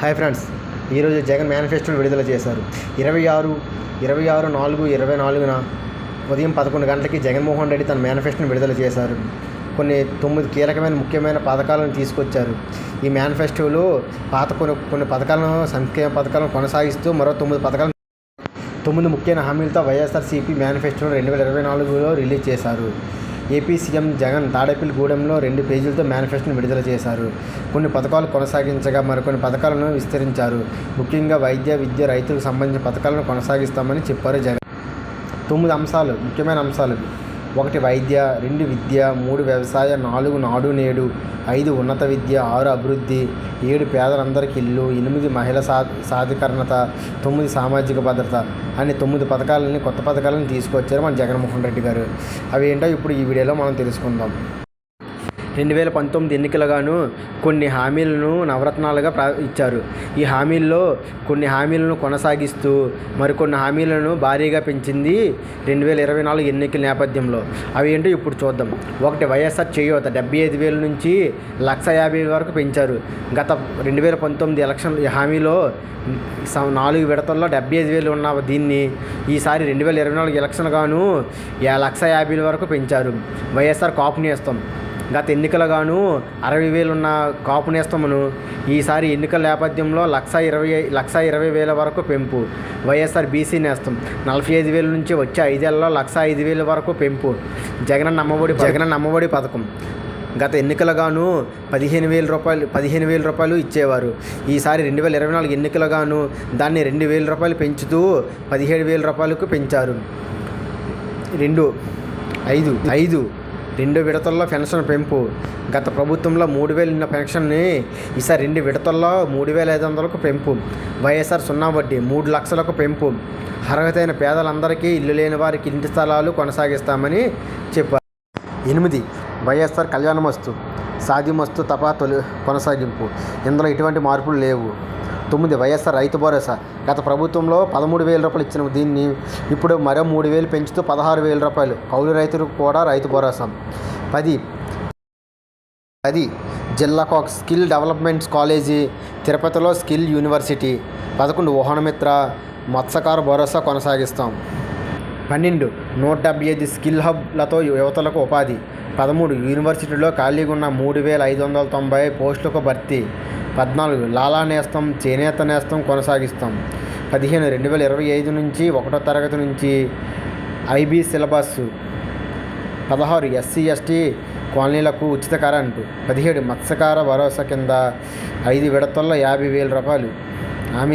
Hi friends ఈరోజు జగన్ మేనిఫెస్టోని విడుదల చేశారు. ఇరవై ఆరు ఇరవై ఆరు నాలుగు ఇరవై నాలుగున ఉదయం పదకొండు గంటలకి జగన్మోహన్ రెడ్డి తన మేనిఫెస్టోని విడుదల చేశారు. కొన్ని తొమ్మిది కీలకమైన ముఖ్యమైన పథకాలను తీసుకొచ్చారు. ఈ మేనిఫెస్టోలో పాత కొన్ని కొన్ని పథకాలను సంక్షేమ పథకాలను కొనసాగిస్తూ మరో తొమ్మిది పథకాలను తొమ్మిది ముఖ్యమైన హామీలతో వైఎస్ఆర్సీపీ మేనిఫెస్టోను రెండు వేల ఇరవై నాలుగులో రిలీజ్ చేశారు. ఏపీ సీఎం జగన్ తాడేపల్లిగూడెంలో రెండు పేజీలతో మేనిఫెస్టోను విడుదల చేశారు. కొన్ని పథకాలు కొనసాగించగా మరికొన్ని పథకాలను విస్తరించారు. ముఖ్యంగా వైద్య విద్య రైతులకు సంబంధించిన పథకాలను కొనసాగిస్తామని చెప్పారు జగన్. తొమ్మిది అంశాలు ముఖ్యమైన అంశాలు ఒకటి వైద్య రెండు విద్య మూడు వ్యవసాయ నాలుగు నాడు నేడు ఐదు ఉన్నత విద్య ఆరు అభివృద్ధి ఏడు పేదలందరికీ ఇల్లు ఎనిమిది మహిళ సా సాధికరణత తొమ్మిది సామాజిక భద్రత అనే తొమ్మిది పథకాలని కొత్త పథకాలను తీసుకొచ్చారు మన జగన్మోహన్ రెడ్డి గారు. అవి ఏంటో ఇప్పుడు ఈ వీడియోలో మనం తెలుసుకుందాం. రెండు వేల పంతొమ్మిది ఎన్నికలుగాను కొన్ని హామీలను నవరత్నాలుగా ప్రా ఇచ్చారు. ఈ హామీల్లో కొన్ని హామీలను కొనసాగిస్తూ మరికొన్ని హామీలను భారీగా పెంచింది రెండు వేల ఇరవై నాలుగు ఎన్నికల నేపథ్యంలో. అవి ఏంటో ఇప్పుడు చూద్దాం. ఒకటి వైఎస్ఆర్ చేయూత డెబ్బై ఐదు వేల నుంచి లక్ష యాభై వేల వరకు పెంచారు. గత రెండు వేల పంతొమ్మిది ఎలక్షన్ హామీలో నాలుగు విడతల్లో డెబ్బై ఐదు వేలు ఉన్న దీన్ని ఈసారి రెండు వేల ఇరవై నాలుగు ఎలక్షన్ గాను లక్ష యాభై వరకు పెంచారు. వైఎస్ఆర్ కాపు నేస్తాం. గత ఎన్నికలుగాను అరవై వేలున్న కాపు నేస్తమును ఈసారి ఎన్నికల నేపథ్యంలో లక్ష ఇరవై లక్ష ఇరవై వేల వరకు పెంపు. వైఎస్ఆర్ బీసీ నేస్తం. నలభై ఐదు వేల నుంచి వచ్చే ఐదేళ్ళలో లక్ష ఐదు వేల వరకు పెంపు. జగన్ నమ్మఒడి జగన్ నమ్మఒడి పథకం. గత ఎన్నికలుగాను పదిహేను వేల రూపాయలు పదిహేను వేల రూపాయలు ఇచ్చేవారు. ఈసారి రెండు వేల ఇరవై నాలుగు ఎన్నికలుగాను దాన్ని రెండు వేల రూపాయలు పెంచుతూ పదిహేడు వేల రూపాయలకు పెంచారు. రెండు ఐదు ఐదు రెండు విడతల్లో పెన్షన్ పెంపు. గత ప్రభుత్వంలో మూడు వేలు ఉన్న పెన్షన్ని ఈసారి రెండు విడతల్లో మూడు వేల ఐదు వందలకు పెంపు. వైఎస్ఆర్ సున్నా వడ్డీ మూడు లక్షలకు పెంపు. అర్హతైన పేదలందరికీ ఇల్లు లేని వారికి ఇంటి స్థలాలు కొనసాగిస్తామని చెప్పారు. ఎనిమిది వైఎస్ఆర్ కళ్యాణమస్తు సాధ్యమస్తు తపా తొలి కొనసాగింపు. ఇందులో ఎటువంటి మార్పులు లేవు. తొమ్మిది వైఎస్ఆర్ రైతు భరోసా. గత ప్రభుత్వంలో పదమూడు వేల రూపాయలు ఇచ్చిన దీన్ని ఇప్పుడు మరో మూడు వేలు పెంచుతూ పదహారు వేల రూపాయలు కౌలు రైతులకు కూడా రైతు భరోసా. పది పది జిల్లాకు ఒక స్కిల్ డెవలప్మెంట్స్ కాలేజీ తిరుపతిలో స్కిల్ యూనివర్సిటీ. పదకొండు ఓహనమిత్ర మత్స్యకార భరోసా కొనసాగిస్తాం. పన్నెండు నూట డెబ్బై ఐదు స్కిల్ హబ్లతో యువతలకు ఉపాధి. పదమూడు యూనివర్సిటీలో ఖాళీగా ఉన్న మూడు వేల ఐదు వందల తొంభై పోస్టులకు భర్తీ. పద్నాలుగు లాలా నేస్తం చేనేత నేస్తం కొనసాగిస్తాం. పదిహేను రెండు వేల ఇరవై ఐదు నుంచి ఒకటో తరగతి నుంచి ఐబీ సిలబస్. పదహారు ఎస్సీ ఎస్టీ కాలనీలకు ఉచిత కరెంటు. పదిహేడు మత్స్యకార భరోసా కింద ఐదు విడతల్లో యాభై వేల రూపాయలు. ఆమె